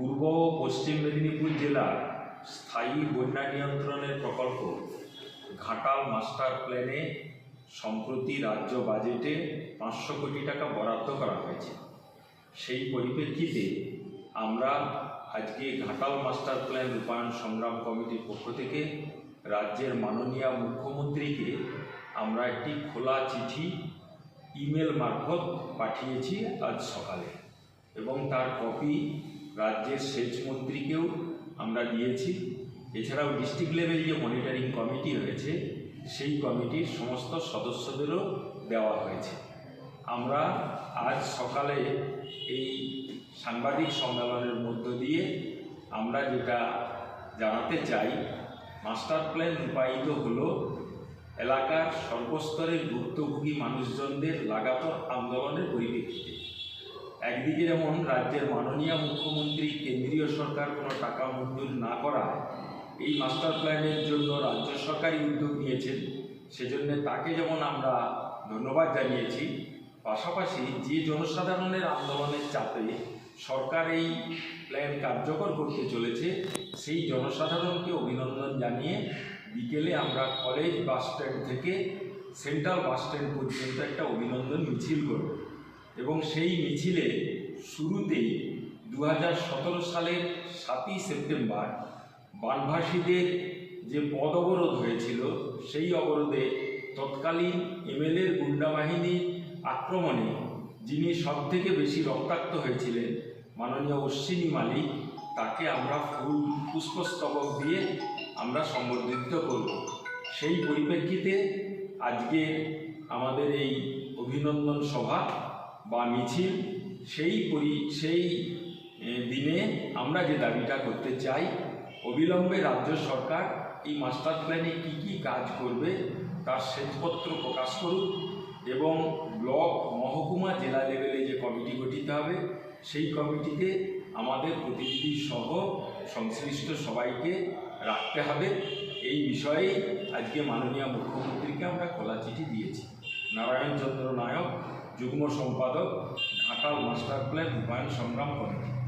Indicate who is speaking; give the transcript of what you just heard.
Speaker 1: পূর্ব পশ্চিম মেদিনীপুর জেলার স্থায়ী বন্যা নিয়ন্ত্রণের প্রকল্প ঘাটাল মাস্টার প্ল্যানে সম্প্রতি রাজ্য বাজেটে পাঁচশো কোটি টাকা বরাদ্দ করা হয়েছে। সেই পরিপ্রেক্ষিতে আমরা আজকে ঘাটাল মাস্টার প্ল্যান রূপায়ণ সংগ্রাম কমিটির পক্ষ থেকে রাজ্যের মাননীয় মুখ্যমন্ত্রীকে আমরা একটি খোলা চিঠি, ইমেল মারফত পাঠিয়েছি আজ সকালে এবং তার কপি রাজ্যের সেচ মন্ত্রীকেও আমরা দিয়েছি। এছাড়াও ডিস্ট্রিক্ট লেভেল যে মনিটরিং কমিটি হয়েছে সেই কমিটির সমস্ত সদস্যদেরও দেওয়া হয়েছে। আমরা আজ সকালে এই সাংবাদিক সম্মেলনের মধ্য দিয়ে আমরা যেটা জানাতে চাই, মাস্টার প্ল্যান রূপায়িত হলো এলাকার সর্বস্তরের ভুক্তভোগী মানুষজনদের লাগাতার আন্দোলনের পরিপ্রেক্ষিতে। একদিকে যেমন রাজ্যের মাননীয় মুখ্যমন্ত্রী, কেন্দ্রীয় সরকার কোনো টাকা মঞ্জুর না করা এই মাস্টার প্ল্যানের জন্য রাজ্য সরকারই উদ্যোগ নিয়েছেন। সেজন্য তাকে যেমন আমরা ধন্যবাদ জানিয়েছি, পাশাপাশি যে জনসাধারণের আন্দোলনের চাপে সরকার এই প্ল্যান কার্যকর করতে চলেছে, সেই জনসাধারণকে অভিনন্দন জানিয়ে বিকেলে আমরা কলেজ বাস স্ট্যান্ড থেকে সেন্ট্রাল বাস স্ট্যান্ড পর্যন্ত একটা অভিনন্দন মিছিল করব। এবং সেই মিছিলে শুরুতেই দু হাজার সতেরো সালের সাতই সেপ্টেম্বর বানভাসীদের যে পদ অবরোধ হয়েছিল, সেই অবরোধে তৎকালীন এমএলএর গুন্ডা বাহিনীর আক্রমণে যিনি সবথেকে বেশি রক্তাক্ত হয়েছিলেন, মাননীয় অশ্বিনী মালিক, তাকে আমরা ফুল পুষ্পস্তবক দিয়ে আমরা সম্বর্ধিত করব। সেই পরিপ্রেক্ষিতে আজকে আমাদের এই অভিনন্দন সভা বা মিছিল, সেই পরি, সেই দিনে আমরা যে দাবিটা করতে চাই, অবিলম্বে রাজ্য সরকার এই মাস্টার প্ল্যানে কী কী কাজ করবে তার শ্বেতপত্র প্রকাশ করুক এবং ব্লক মহকুমা জেলা লেভেলে যে কমিটি গঠিত হবে, সেই কমিটিতে আমাদের প্রতিনিধি সহ সংশ্লিষ্ট সবাইকে রাখতে হবে। এই বিষয়ে আজকে মাননীয় মুখ্যমন্ত্রীকে আমরা খোলা চিঠি দিয়েছি। নারায়ণ চন্দ্র নায়ক যুগ্ম সম্পাদক ঢাকা মাস্টার প্ল্যান রূপায়ণ সংগ্রাম কমিটি